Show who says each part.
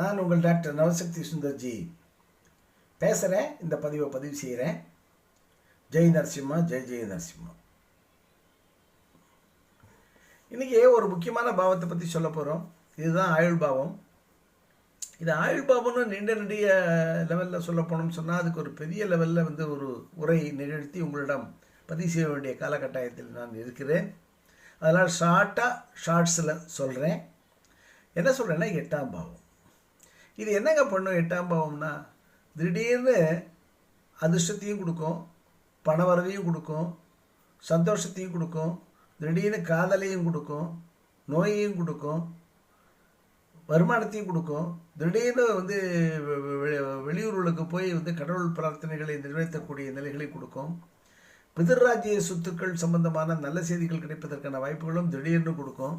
Speaker 1: நான் உங்கள் டாக்டர் நவசக்தி சுந்தர்ஜி. பேசுகிறேன் இந்த பதிவை பதிவு செய்கிறேன் ஜெய் நரசிம்மா ஜெய் ஜெய் நரசிம்மா. இன்றைக்கி ஒரு முக்கியமான பாவத்தை பற்றி சொல்ல போகிறோம் இதுதான் ஆயுள் பாவம். இது ஆயுள் பாவம்னு நீண்ட நெடிய லெவலில் சொல்ல போனோம்னு சொன்னால் அதுக்கு ஒரு பெரிய லெவலில் வந்து ஒரு உரை நிகழ்த்தி உங்களிடம் பதிவு செய்ய வேண்டிய காலகட்டாயத்தில் நான் இருக்கிறேன். அதனால் ஷார்ட்டாக ஷார்ட்ஸில் சொல்கிறேன் என்ன சொல்கிறேன்னா எட்டாம் பாவம். இது என்னங்க பண்ணும் எட்டாம் பாவம்னா திடீர்னு அதிர்ஷ்டத்தையும் கொடுக்கும் பணவரவையும் கொடுக்கும் சந்தோஷத்தையும் கொடுக்கும் திடீர்னு காதலையும் கொடுக்கும் நோயையும் கொடுக்கும் வருமானத்தையும் கொடுக்கும். திடீர்னு வந்து வெளியூர்களுக்கு போய் வந்து கடவுள் பிரார்த்தனைகளை நிறைவேற்றக்கூடிய நிலைகளை கொடுக்கும். பிதர்ராஜ்ய சொத்துக்கள் சம்பந்தமான நல்ல செய்திகள் கிடைப்பதற்கான வாய்ப்புகளும் திடீர்னு கொடுக்கும்.